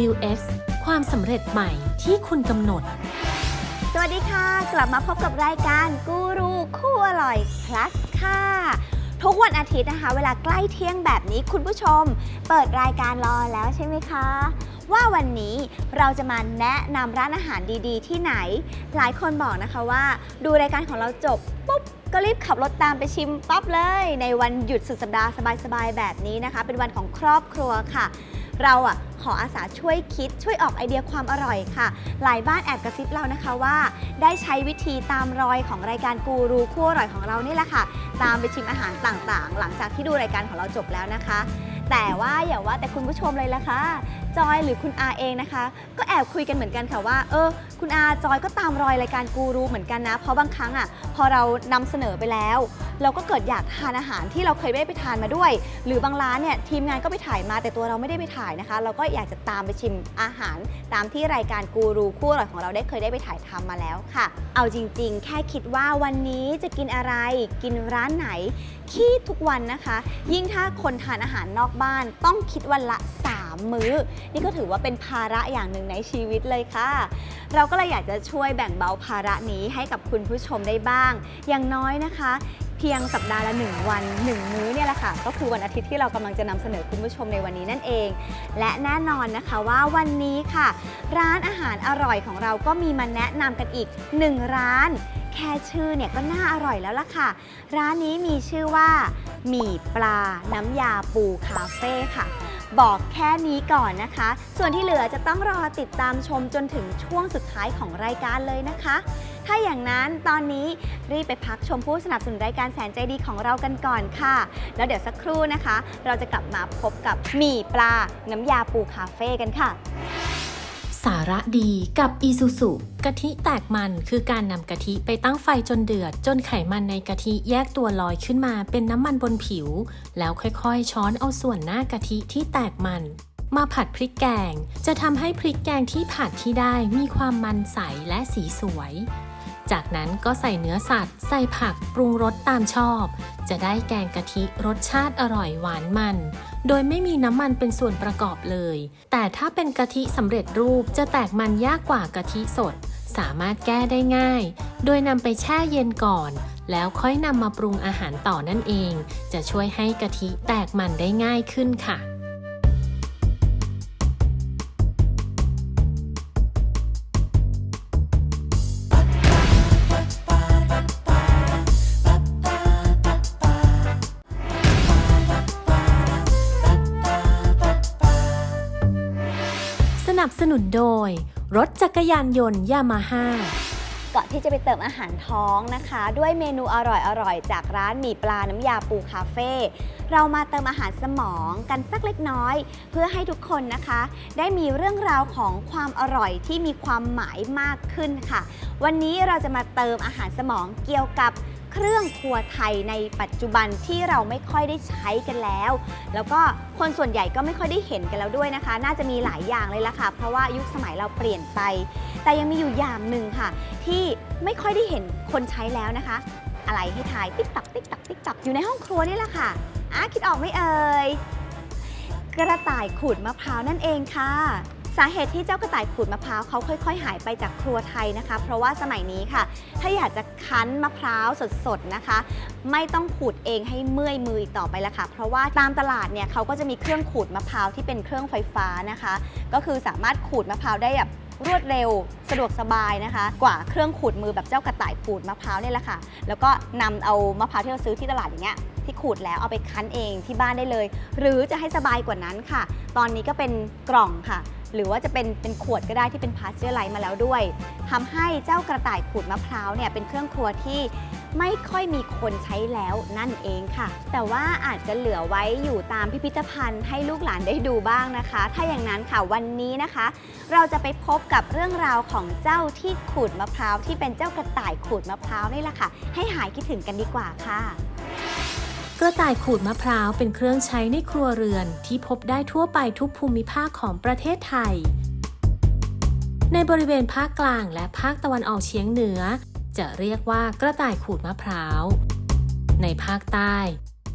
New X ความสำเร็จใหม่ที่คุณกำหนด สวัสดีค่ะ กลับมาพบกับรายการกูรูคู่อร่อย plus ค่ะ ทุกวันอาทิตย์นะคะ เวลาใกล้เที่ยงแบบนี้คุณผู้ชม เปิดรายการรอแล้วใช่ไหมคะ ว่าวันนี้เราจะมาแนะนำร้านอาหารดีๆ ที่ไหน หลายคนบอกนะคะว่า ดูรายการของเราจบปุ๊บก็รีบขับรถตามไปชิมปั๊บเลย ในวันหยุดสุดสัปดาห์สบายๆแบบนี้นะคะ เป็นวันของครอบครัวค่ะ เราอะขออาสาช่วยคิดช่วยออกไอเดียความอร่อยค่ะ หลายบ้านแอบกระซิบเรานะคะว่า ได้ใช้วิธีตามรอยของรายการกูรูคู่อร่อยของเรานี่แหละค่ะ ตามไปชิมอาหารต่างๆ หลังจากที่ดูรายการของเราจบแล้วนะคะ แต่ว่าอย่าว่าแต่คุณผู้ชมเลยละค่ะจอยหรือคุณอาเองนะคะ ก็แอบคุยกันเหมือนกันค่ะว่า เออ คุณอาจอยก็ตามรอยรายการกูรูเหมือนกันนะ เพราะบางครั้งอะ พอเรานำเสนอไปแล้ว เราก็เกิดอยากทานอาหารที่เราเคยไม่ได้ไปทานมาด้วย หรือบางร้านเนี่ยทีมงานก็ไปถ่ายมาแต่ตัวเราไม่ได้ไปถ่ายนะคะ เราก็อยากจะตามไปชิมอาหาร ตามที่รายการกูรูคู่อร่อยของเราได้เคยได้ไปถ่ายทำมาแล้วค่ะ เอาจริง ๆ แค่คิดว่าวันนี้จะกินอะไร กินร้านไหนคิดทุกวันนะคะ ยิ่งถ้าคนทานอาหารนอกบ้านต้องคิดวันละ 3 มื้อนี่ก็ถือว่าเป็นภาระอย่างหนึ่งในชีวิตเลยค่ะ เราก็เลยอยากจะช่วยแบ่งเบาภาระนี้ให้กับคุณผู้ชมได้บ้าง อย่างน้อยนะคะ เพียงสัปดาห์ละ 1 วัน 1 มื้อเนี่ยแหละค่ะ ก็คือวันอาทิตย์ที่เรากำลังจะนำเสนอคุณผู้ชมในวันนี้นั่นเอง และแน่นอนนะคะว่าวันนี้ค่ะ ร้านอาหารอร่อยของเราก็มีมาแนะนำกันอีก 1 ร้านแค่ชื่อเนี่ยก็น่าอร่อยแล้วล่ะค่ะ ร้านนี้มีชื่อว่า หมี่ปลาน้ำยาปูคาเฟ่ค่ะ บอกแค่นี้ก่อนนะคะ ส่วนที่เหลือจะต้องรอติดตามชมจนถึงช่วงสุดท้ายของรายการเลยนะคะ ถ้าอย่างนั้นตอนนี้รีบไปพักชมผู้สนับสนุนรายการแสนใจดีของเรากันก่อนค่ะ แล้วเดี๋ยวสักครู่นะคะ เราจะกลับมาพบกับหมี่ปลาน้ำยาปูคาเฟ่กันค่ะ สาระดีกับ อีซูซุกะทิแตกมันคือการนำกะทิไปตั้งไฟจนเดือด จนไขมันในกะทิแยกตัวลอยขึ้นมาเป็นน้ำมันบนผิว แล้วค่อยๆ ช้อนเอาส่วนหน้ากะทิที่แตกมัน มาผัดพริกแกง จะทำให้พริกแกงที่ผัดที่ได้มีความมันใสและสีสวย จากนั้นก็ใส่เนื้อสัตว์ ใส่ผักปรุงรสตามชอบ จะได้แกงกะทิรสชาติอร่อยหวานมัน โดยไม่มีน้ำมันเป็นส่วนประกอบเลย แต่ถ้าเป็นกะทิสำเร็จรูปจะแตกมันยากกว่ากะทิสด สามารถแก้ได้ง่าย โดยนำไปแช่เย็นก่อน แล้วค่อยนำมาปรุงอาหารต่อนั่นเอง จะช่วยให้กะทิแตกมันได้ง่ายขึ้นค่ะ นุนโดย รถจักรยานยนต์ยามาฮ่าก่อนที่จะไปเติมอาหารท้องนะคะ ด้วยเมนูอร่อยๆ จากร้านหมี่ปลาน้ำยาปูคาเฟ่เรามาเติมอาหารสมองกันสักเล็กน้อย เพื่อให้ทุกคนนะคะ ได้มีเรื่องราวของความอร่อยที่มีความหมายมากขึ้นค่ะ วันนี้เราจะมาเติมอาหารสมองเกี่ยวกับ เครื่องครัวไทยในปัจจุบันที่เราไม่ค่อยได้ใช้กันแล้ว แล้วก็คนส่วนใหญ่ก็ไม่ค่อยได้เห็นกันแล้วด้วยนะคะ น่าจะมีหลายอย่างเลยละค่ะ เพราะว่ายุคสมัยเราเปลี่ยนไป แต่ยังมีอยู่อย่างหนึ่งค่ะ ที่ไม่ค่อยได้เห็นคนใช้แล้วนะคะ อะไรให้ทายติ๊กตักติ๊กตักติ๊กตักอยู่ในห้องครัวนี่แหละค่ะอะคิดออกไหมเอ่ยกระต่ายขูดมะพร้าวนั่นเองค่ะ สาเหตุที่เจ้ากระต่ายขูดมะพร้าวเขาค่อย ๆ หายไปจากครัวไทยนะคะ เพราะว่าสมัยนี้ค่ะ ถ้าอยากจะคั้นมะพร้าวสดๆนะคะ ไม่ต้องขูดเองให้เมื่อยมืออีกต่อไปละค่ะ เพราะว่าตามตลาดเนี่ยเขาก็จะมีเครื่องขูดมะพร้าวที่เป็นเครื่องไฟฟ้านะคะ ก็คือสามารถขูดมะพร้าวได้แบบรวดเร็วสะดวกสบายนะคะ กว่าเครื่องขูดมือแบบเจ้ากระต่ายขูดมะพร้าวเนี่ยแหละค่ะ แล้วก็นำเอามะพร้าวที่เราซื้อที่ตลาดอย่างเงี้ยที่ขูดแล้วเอาไปคั้นเองที่บ้านได้เลย หรือจะให้สบายกว่านั้นค่ะ ตอนนี้ก็เป็นกล่องค่ะ หรือว่าจะเป็นเป็นขวดก็ได้ที่เป็นพาสเจอร์ไลท์มาแล้วด้วยทำให้เจ้ากระต่ายขูดมะพร้าวเนี่ยเป็นเครื่องครัวที่ไม่ค่อยมีคนใช้แล้วนั่นเองค่ะ แต่ว่าอาจจะเหลือไว้อยู่ตามพิพิธภัณฑ์ให้ลูกหลานได้ดูบ้างนะคะ ถ้าอย่างนั้นค่ะวันนี้นะคะ เราจะไปพบกับเรื่องราวของเจ้าที่ขูดมะพร้าวที่เป็นเจ้ากระต่ายขูดมะพร้าวนี่แหละค่ะ ให้หายคิดถึงกันดีกว่าค่ะ กระต่ายขูดมะพร้าวเป็นเครื่องใช้ในครัวเรือนที่พบได้ทั่วไปทุกภูมิภาคของประเทศไทย ในบริเวณภาคกลางและภาคตะวันออกเฉียงเหนือ จะเรียกว่ากระต่ายขูดมะพร้าว ในภาคใต้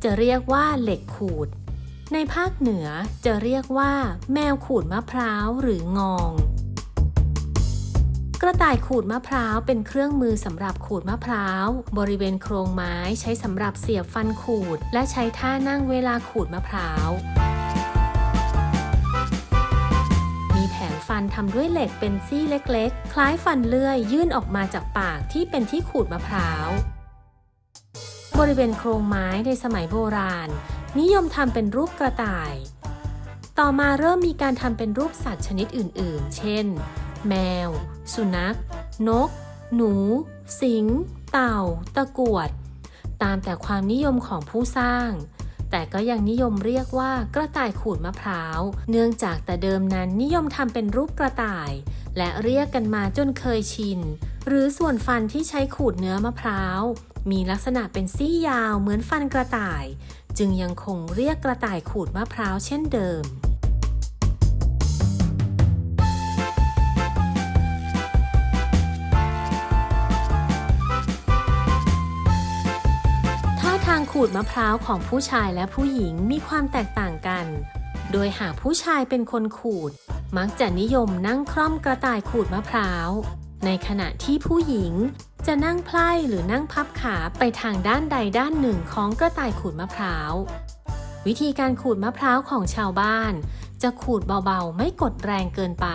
จะเรียกว่าเหล็กขูด ในภาคเหนือจะเรียกว่า แมวขูดมะพร้าวหรืององ กระต่ายขูดมะพร้าวเป็นเครื่องมือสำหรับขูดมะพร้าว บริเวณโครงไม้ใช้สำหรับเสียบฟันขูด และใช้ท่านั่งเวลาขูดมะพร้าวมีแผงฟันทำด้วยเหล็กเป็นซี่เล็กๆ คล้ายฟันเลื่อยยื่นออกมาจากปากที่เป็นที่ขูดมะพร้าว บริเวณโครงไม้ในสมัยโบราณ นิยมทำเป็นรูปกระต่าย ต่อมาเริ่มมีการทำเป็นรูปสัตว์ชนิดอื่นๆ เช่น แมว สุนัข นก หนู สิง เต่า ตะกวด ตามแต่ความนิยมของผู้สร้าง แต่ก็ยังนิยมเรียกว่ากระต่ายขูดมะพร้าว เนื่องจากแต่เดิมนั้นนิยมทำเป็นรูปกระต่าย และเรียกกันมาจนเคยชิน หรือส่วนฟันที่ใช้ขูดเนื้อมะพร้าว มีลักษณะเป็นซี่ยาวเหมือนฟันกระต่าย จึงยังคงเรียกกระต่ายขูดมะพร้าวเช่นเดิม ขูดมะพร้าวของผู้ชายและผู้หญิงมีความแตกต่างกัน โดยหากผู้ชายเป็นคนขูด มักจะนิยมนั่งคล่อมกระต่ายขูดมะพร้าว ในขณะที่ผู้หญิงจะนั่งไพล่หรือนั่งพับขาไปทางด้านใดด้านหนึ่งของกระต่ายขูดมะพร้าว วิธีการขูดมะพร้าวของชาวบ้าน จะขูดเบาๆ ไม่กดแรงเกินไป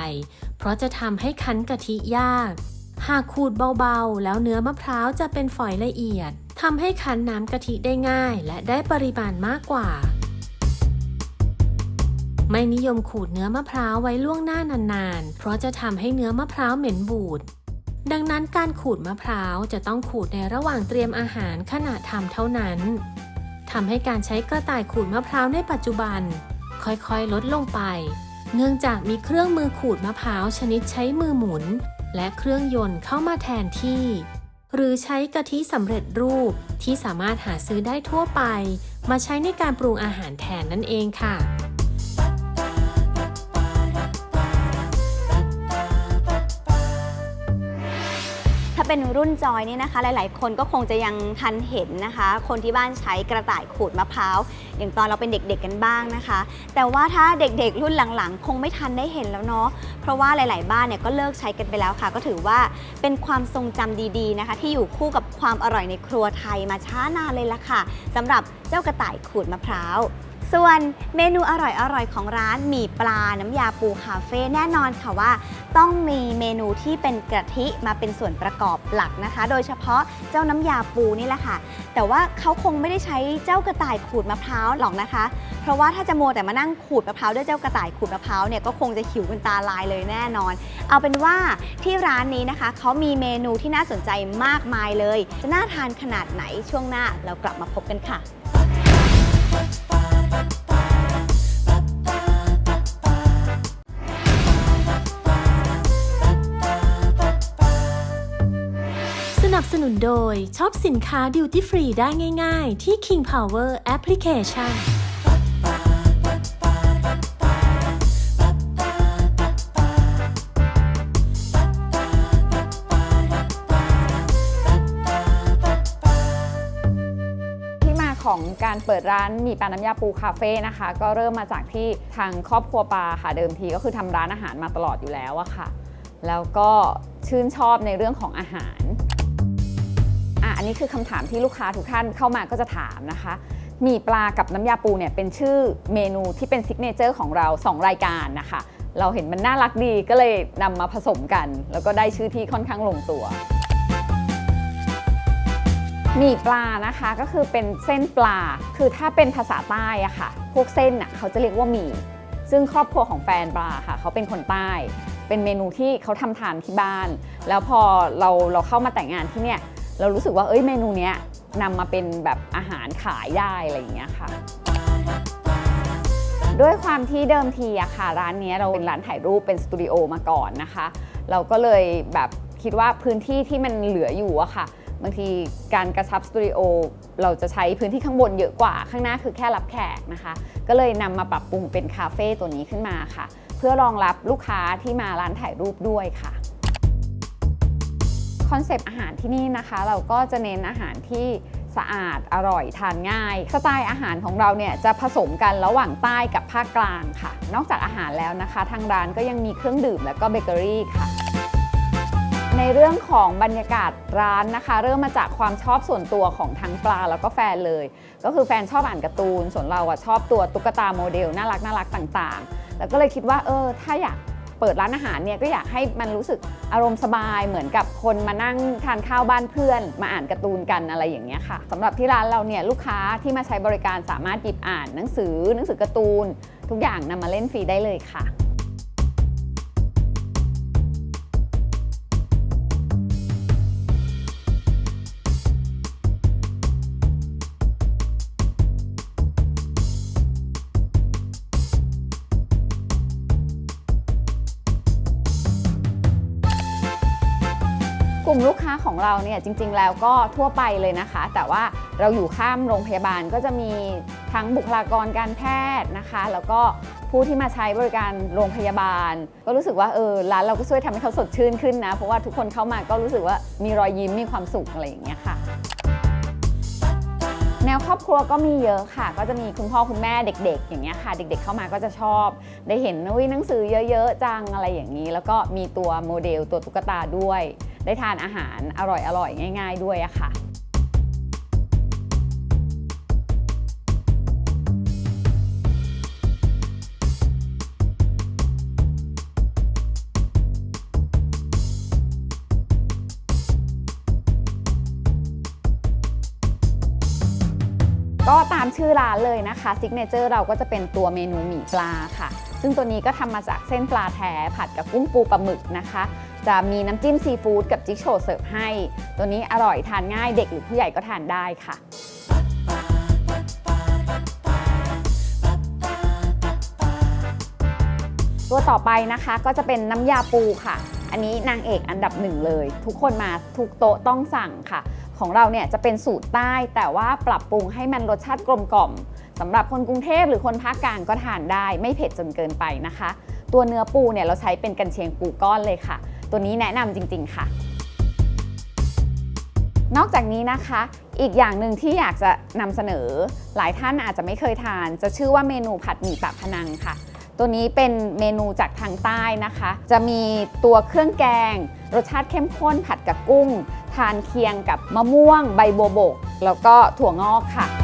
เพราะจะทำให้คั้นกะทิยาก หากขูดเบาๆ แล้วเนื้อมะพร้าวจะเป็นฝอยละเอียดทำให้คั้นน้ำกะทิได้ง่าย และได้ปริมาณมากกว่า ไม่นิยมขูดเนื้อมะพร้าวไว้ล่วงหน้านานๆ เพราะจะทำให้เนื้อมะพร้าวเหม็นบูด ดังนั้นการขูดมะพร้าวจะต้องขูดในระหว่างเตรียมอาหารขณะทำเท่านั้นทำให้การใช้กระต่ายขูดมะพร้าวในปัจจุบัน ค่อยๆ ลดลงไป เนื่องจากมีเครื่องมือขูดมะพร้าวชนิดใช้มือหมุน และเครื่องยนต์เข้ามาแทนที่ หรือใช้กะทิสำเร็จรูปที่สามารถหาซื้อได้ทั่วไป มาใช้ในการปรุงอาหารแทนนั่นเองค่ะ เป็นรุ่นจอยเนี่ยนะคะ หลาย ๆ คนก็คงจะยังทันเห็นนะคะ คนที่บ้านใช้กระต่ายขูดมะพร้าวอย่างตอนเราเป็นเด็ก ๆ กันบ้างนะคะ แต่ว่าถ้าเด็ก ๆ รุ่นหลัง ๆ คงไม่ทันได้เห็นแล้วเนาะ เพราะว่าหลาย ๆ บ้านเนี่ยก็เลิกใช้กันไปแล้วค่ะ ก็ถือว่าเป็นความทรงจำดี ๆ นะคะ ที่อยู่คู่กับความอร่อยในครัวไทยมาช้านานเลยละค่ะสำหรับเจ้ากระต่ายขูดมะพร้าว ส่วนเมนูอร่อยๆ ของร้านหมี่ปลาน้ำยาปูคาเฟ่แน่นอนค่ะว่า ต้องมีเมนูที่เป็นกะทิมาเป็นส่วนประกอบหลักนะคะ โดยเฉพาะเจ้าน้ำยาปูนี่แหละค่ะ แต่ว่าเขาคงไม่ได้ใช้เจ้ากระต่ายขูดมะพร้าวหรอกนะคะ เพราะว่าถ้าจะโมวแต่มานั่งขูดมะพร้าวด้วยเจ้ากระต่ายขูดมะพร้าวเนี่ยก็คงจะหิวเป็นตาลายเลยแน่นอน เอาเป็นว่าที่ร้านนี้นะคะเขามีเมนูที่น่าสนใจมากมายเลย จะน่าทานขนาดไหนช่วงหน้าเรากลับมาพบกันค่ะ สนุนโดยช็อปสินค้าดิวตี้ฟรีได้ง่ายๆ ที่ King Power Application ที่มาของการเปิดร้านหมีปลาน้ำยาปูคาเฟ่นะคะ ก็เริ่มมาจากที่ทางครอบครัวปลาค่ะเดิมทีก็คือทำร้านอาหารมาตลอดอยู่แล้วอะค่ะ แล้วก็ชื่นชอบในเรื่องของอาหาร อันนี้คือคำถามที่ลูกค้าทุกท่านเข้ามาก็จะถามนะคะหมีปลากับน้ำยาปูเนี่ยเป็นชื่อเมนูที่เป็นซิกเนเจอร์ของเรา 2 รายการนะคะ เราเห็นมันน่ารักดีก็เลยนำมาผสมกัน แล้วก็ได้ชื่อที่ค่อนข้างลงตัวหมี่ปลานะคะก็คือเป็นเส้นปลา คือถ้าเป็นภาษาใต้อะค่ะ พวกเส้นน่ะเขาจะเรียกว่าหมี่ ซึ่งครอบครัวของแฟนปลาค่ะ เขาเป็นคนใต้ เป็นเมนูที่เขาทำทานที่บ้าน แล้วพอเราเราเข้ามาแต่งงานที่เนี่ย เรารู้สึกว่าเอ้ยเมนูเนี้ยนำมาเป็นแบบอาหารขายได้อะไรอย่างเงี้ยค่ะ ด้วยความที่เดิมทีอะค่ะ ร้านนี้เราเป็นร้านถ่ายรูปเป็นสตูดิโอมาก่อนนะคะ เราก็เลยแบบคิดว่าพื้นที่ที่มันเหลืออยู่อะค่ะบางทีการกระชับสตูดิโอเราจะใช้พื้นที่ข้างบนเยอะกว่า ข้างหน้าคือแค่รับแขกนะคะ ก็เลยนำมาปรับปรุงเป็นคาเฟ่ตัวนี้ขึ้นมาค่ะ เพื่อรองรับลูกค้าที่มาร้านถ่ายรูปด้วยค่ะ คอนเซปต์อาหารที่นี่นะคะ เราก็จะเน้นอาหารที่สะอาดอร่อยทานง่าย สไตล์อาหารของเราเนี่ยจะผสมกันระหว่างใต้กับภาคกลางค่ะ นอกจากอาหารแล้วนะคะ ทางร้านก็ยังมีเครื่องดื่มและก็เบเกอรี่ค่ะในเรื่องของบรรยากาศร้านนะคะ เริ่มมาจากความชอบส่วนตัวของทั้งปลาแล้วก็แฟนเลย ก็คือแฟนชอบอ่านการ์ตูน ส่วนเราอะชอบตัวตุ๊กตาโมเดลน่ารักน่ารักต่างๆ แล้วก็เลยคิดว่าเออถ้าอยาก เปิดร้านอาหารเนี่ยก็อยากให้มันรู้สึกอารมณ์สบายเหมือนกับคนมานั่งทานข้าวบ้านเพื่อน มาอ่านการ์ตูนกันอะไรอย่างเงี้ยค่ะสำหรับที่ร้านเราเนี่ยลูกค้าที่มาใช้บริการสามารถหยิบอ่านหนังสือหนังสือการ์ตูน ทุกอย่างนำมาเล่นฟรีได้เลยค่ะ ลุ่มลูกค้าของเราเนี่ยจริง ๆ แล้วก็ทั่วไปเลยนะคะ แต่ว่าเราอยู่ข้ามโรงพยาบาลก็จะมีทั้งบุคลากรการแพทย์นะคะ แล้วก็ผู้ที่มาใช้บริการโรงพยาบาล ก็รู้สึกว่าเออร้านเราก็ช่วยทำให้เขาสดชื่นขึ้นนะ เพราะว่าทุกคนเข้ามาก็รู้สึกว่ามีรอยยิ้มมีความสุขอะไรอย่างเงี้ยค่ะแนวครอบครัวก็มีเยอะค่ะ ก็จะมีคุณพ่อคุณแม่เด็ก ๆ อย่างเงี้ยค่ะ เด็ก ๆ เข้ามาก็จะชอบ ได้เห็นอุ้ยหนังสือเยอะ ๆ จังอะไรอย่างนี้ แล้วก็มีตัวโมเดลตัวตุ๊กตาด้วย ได้ทานอาหารอร่อยๆง่าย ๆ ด้วยอะค่ะก็ตามชื่อร้านเลยนะคะซิกเนเจอร์เราก็จะเป็นตัวเมนูหมี่ปลาค่ะ ซึ่งตัวนี้ก็ทำมาจากเส้นปลาแท้ผัดกับกุ้งปูปลาหมึกนะคะ จะมีน้ำจิ้มซีฟู้ดกับจิ๊กโชว์เสิร์ฟให้ ตัวนี้อร่อยทานง่ายเด็กหรือผู้ใหญ่ก็ทานได้ค่ะตัวต่อไปนะคะก็จะเป็นน้ำยาปูค่ะ อันนี้นางเอกอันดับหนึ่งเลย ทุกคนมาทุกโต๊ะต้องสั่งค่ะ ของเราเนี่ยจะเป็นสูตรใต้ แต่ว่าปรับปรุงให้มันรสชาติกลมกล่อมสำหรับคนกรุงเทพหรือคนภาคกลางก็ทานได้ ไม่เผ็ดจนเกินไปนะคะ ตัวเนื้อปูเนี่ยเราใช้เป็นกันเชียงปูก้อนเลยค่ะ ตัวนี้แนะนำจริง ๆ ค่ะ นอกจากนี้นะคะ อีกอย่างหนึ่งที่อยากจะนำเสนอ หลายท่านอาจจะไม่เคยทาน จะชื่อว่าเมนูผัดหมี่ปากพนังค่ะ ตัวนี้เป็นเมนูจากทางใต้นะคะ จะมีตัวเครื่องแกง รสชาติเข้มข้นผัดกับกุ้ง ทานเคียงกับมะม่วง ใบบัวบก แล้วก็ถั่วงอกค่ะ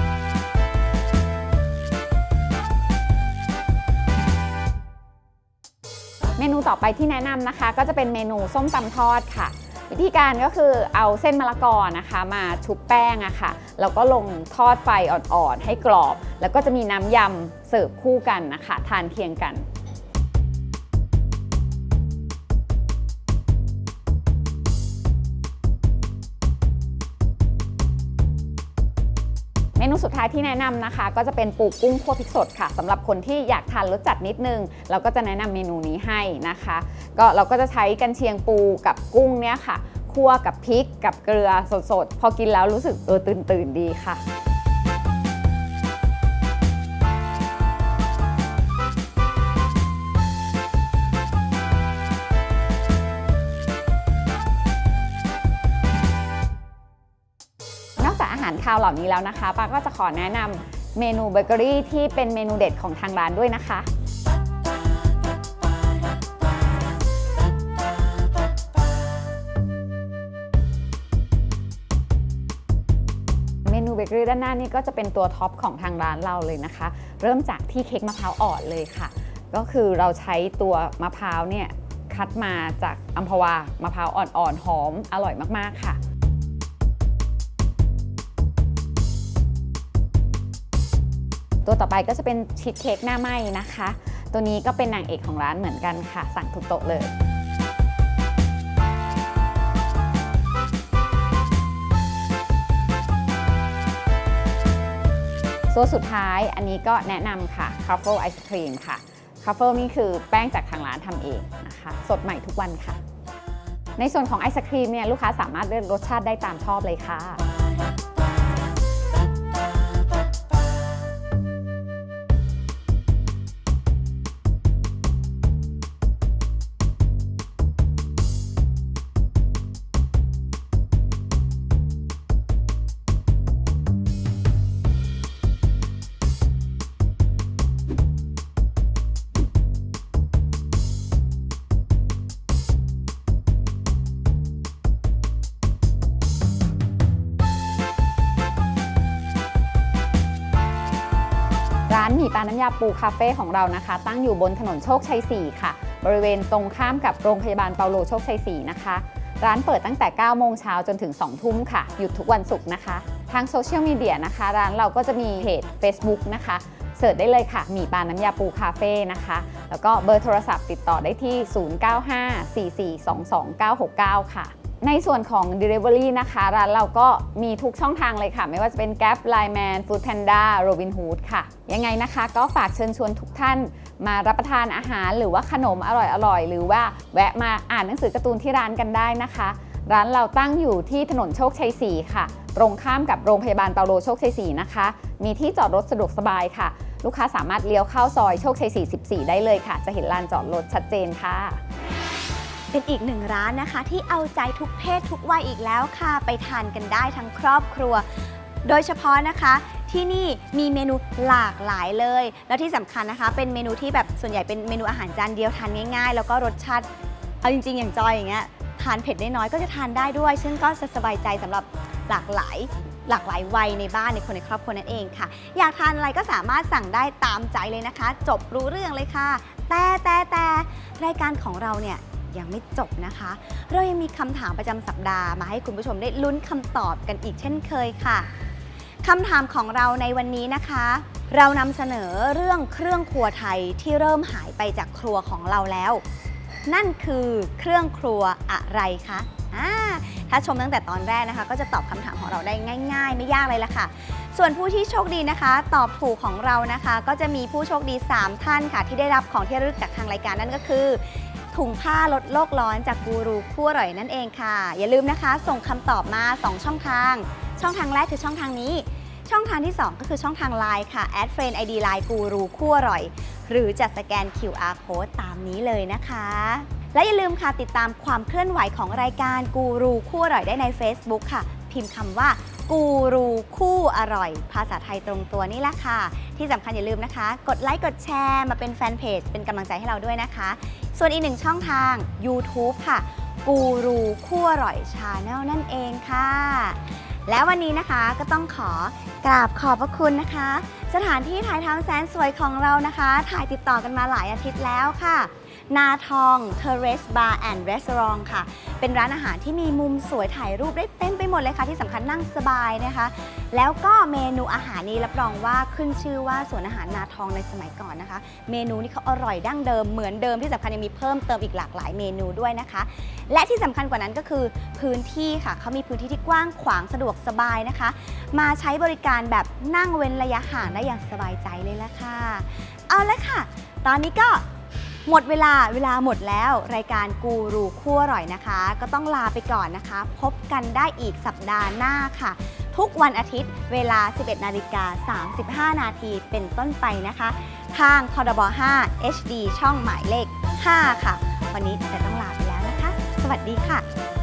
มนูต่อไปที่แนะนำนะคะ ก็จะเป็นเมนูส้มตำทอดค่ะ วิธีการก็คือเอาเส้นมะละกอนะคะ มาชุบแป้งอะค่ะแล้วก็ลงทอดไฟอ่อนๆให้กรอบ แล้วก็จะมีน้ำยำเสิร์ฟคู่กันนะคะ ทานเคียงกัน นูสุดท้ายที่แนะนำนะคะ ก็จะเป็นปูกุ้งคั่วพริกสดค่ะสำหรับคนที่อยากทานรสจัดนิดนึง เราก็จะแนะนำเมนูนี้ให้นะคะ ก็เราก็จะใช้กันเชียงปูกับกุ้งเนี่ยค่ะคั่วกับพริกกับเกลือสดๆ พอกินแล้วรู้สึกเออตื่นตื่นๆดีค่ะากอาหาราวเหล่านี้แล้วนะคะป้าก็จะขอแนะนำเมนูเบเกอรี่ที่เป็นเมนูเด็ดของทางร้านด้วยนะคะเมนูเบเกอรี่ด้านหน้านี่ก็จะเป็นตัวท็อปของทางร้านเราเลยนะคะ เริ่มจากที่เค้กมะพร้าวอ่อนเลยค่ะ ก็คือเราใช้ตัวมะพร้าวเนี่ยคัดมาจากอัมพวามะพร้าวอ่อนๆหอมอร่อยมากๆค่ะ ตัวต่อไปก็จะเป็นชีสเค้กหน้าไหม้นะคะ ตัวนี้ก็เป็นนางเอกของร้านเหมือนกันค่ะ สั่งทุกโต๊ะเลยตัวสุดท้ายอันนี้ก็แนะนำค่ะค r ฟเฟิลไอศครีมค่ะค r ฟเฟิลนี่คือแป้งจากทางร้านทำเองนะคะ สดใหม่ทุกวันค่ะ ในส่วนของไอศครีมเนี่ยลูกค้าสามารถเลือกรสชาติได้ตามชอบเลยค่ะ มี่ปลาน้ำยาปูคาเฟ่ของเรานะคะ ตั้งอยู่บนถนนโชคชัย 4 ค่ะ บริเวณตรงข้ามกับโรงพยาบาลเปาโลโชคชัย 4 นะคะ ร้านเปิดตั้งแต่ 9 โมงเช้าจนถึง 2 ทุ่มค่ะ หยุดทุกวันศุกร์นะคะ ทางโซเชียลมีเดียนะคะ ร้านเราก็จะมีเพจ Facebook นะคะเสิร์ชได้เลยค่ะ หมี่ปลาน้ำยาปูคาเฟ่นะคะ แล้วก็เบอร์โทรศัพท์ติดต่อได้ที่ 0954422969 ค่ะ ในส่วนของ Delivery นะคะร้านเราก็มีทุกช่องทางเลยค่ะ ไม่ว่าจะเป็น Gap, Line Man, Food Panda, Robin Hood ค่ะ ยังไงนะคะ ก็ฝากเชิญชวนทุกท่านมารับประทานอาหารหรือว่าขนมอร่อยๆ หรือว่าแวะมาอ่านหนังสือการ์ตูนที่ร้านกันได้นะคะ ร้านเราตั้งอยู่ที่ถนนโชคชัย 4 ค่ะ ตรงข้ามกับโรงพยาบาลเปาโลโชคชัย 4 นะคะ มีที่จอดรถสะดวกสบายค่ะ ลูกค้าสามารถเลี้ยวเข้าซอยโชคชัย 44 ได้เลยค่ะ จะเห็นลานจอดรถชัดเจนค่ะ เป็นอีกหนึ่งร้านนะคะ ที่เอาใจทุกเพศทุกวัยอีกแล้วค่ะ ไปทานกันได้ทั้งครอบครัว โดยเฉพาะนะคะ ที่นี่มีเมนูหลากหลายเลย แล้วที่สำคัญนะคะ เป็นเมนูที่แบบส่วนใหญ่เป็นเมนูอาหารจานเดียวทานง่าย ๆ แล้วก็รสชาติเอาจริง ๆ อย่างจอยอย่างเงี้ยทานเผ็ดได้น้อยก็จะทานได้ด้วย ซึ่งก็จะสบายใจสำหรับหลากหลาย หลากหลายวัยในบ้านในคนในครอบครัวนั่นเองค่ะ อยากทานอะไรก็สามารถสั่งได้ตามใจเลยนะคะ จบรู้เรื่องเลยค่ะ แต่แต่แต่รายการของเราเนี่ย ยังไม่จบนะคะ เรายังมีคำถามประจำสัปดาห์มาให้คุณผู้ชมได้ลุ้นคำตอบกันอีกเช่นเคยค่ะคำถามของเราในวันนี้นะคะ เรานำเสนอเรื่องเครื่องครัวไทยที่เริ่มหายไปจากครัวของเราแล้ว นั่นคือเครื่องครัวอะไรคะถ้าชมตั้งแต่ตอนแรกนะคะ ก็จะตอบคำถามของเราได้ง่าย ๆ ไม่ยากเลยละค่ะ ส่วนผู้ที่โชคดีนะคะ ตอบถูกของเรานะคะ ก็จะมีผู้โชคดี 3 ท่านค่ะ ที่ได้รับของที่ระลึกจากทางรายการนั่นก็คือ ถุงผ้าลดโลกร้อนจากกูรูคู่อร่อยนั่นเองค่ะ อย่าลืมนะคะ ส่งคำตอบมา 2 ช่องทาง ช่องทางแรกคือช่องทางนี้ ช่องทางที่ 2 ก็คือช่องทางไลน์ค่ะแอดเฟรนไอดีไลน์กูรูคู่อร่อย หรือจะสแกน QR code ตามนี้เลยนะคะ และอย่าลืมค่ะติดตามความเคลื่อนไหวของรายการกูรูคู่อร่อยได้ใน Facebook ค่ะ พิมพ์คำว่า กูรูคู่อร่อย ภาษาไทยตรงตัวนี่แหละค่ะ ที่สำคัญอย่าลืมนะคะ กดไลค์กดแชร์มาเป็นแฟนเพจเป็นกำลังใจให้เราด้วยนะคะ ส่วนอีกหนึ่งช่องทาง YouTube ค่ะ กูรูคู่อร่อยชาแนลนั่นเองค่ะ และวันนี้นะคะก็ต้องขอกราบขอบพระคุณนะคะ สถานที่ถ่ายทำแสนสวยของเรานะคะ ถ่ายติดต่อกันมาหลายอาทิตย์แล้วค่ะ นาทอง Terrace Bar and Restaurant ค่ะ เป็นร้านอาหารที่มีมุมสวยถ่ายรูปได้เต็มไปหมดเลยค่ะ ที่สำคัญนั่งสบายนะคะ แล้วก็เมนูอาหารนี้รับรองว่าขึ้นชื่อว่าสวนอาหารนาทองในสมัยก่อนนะคะ เมนูนี้เขาอร่อยดั้งเดิมเหมือนเดิมที่สำคัญยังมีเพิ่มเติมอีกหลากหลายเมนูด้วยนะคะ และที่สำคัญกว่านั้นก็คือพื้นที่ค่ะเขามีพื้นที่ที่กว้างขวางสะดวกสบายนะคะ มาใช้บริการแบบนั่งเว้นระยะห่างได้อย่างสบายใจเลยละค่ะ เอาละค่ะ ตอนนี้ก็ หมดเวลาเวลาหมดแล้ว รายการกูรูคู่อร่อยนะคะ ก็ต้องลาไปก่อนนะคะ พบกันได้อีกสัปดาห์หน้าค่ะ ทุกวันอาทิตย์เวลา 11 นาฬิกา 35 นาทีเป็นต้นไปนะคะ ทางทดบ5 HD ช่องหมายเลข 5 ค่ะ วันนี้จะต้องลาไปแล้วนะคะ สวัสดีค่ะ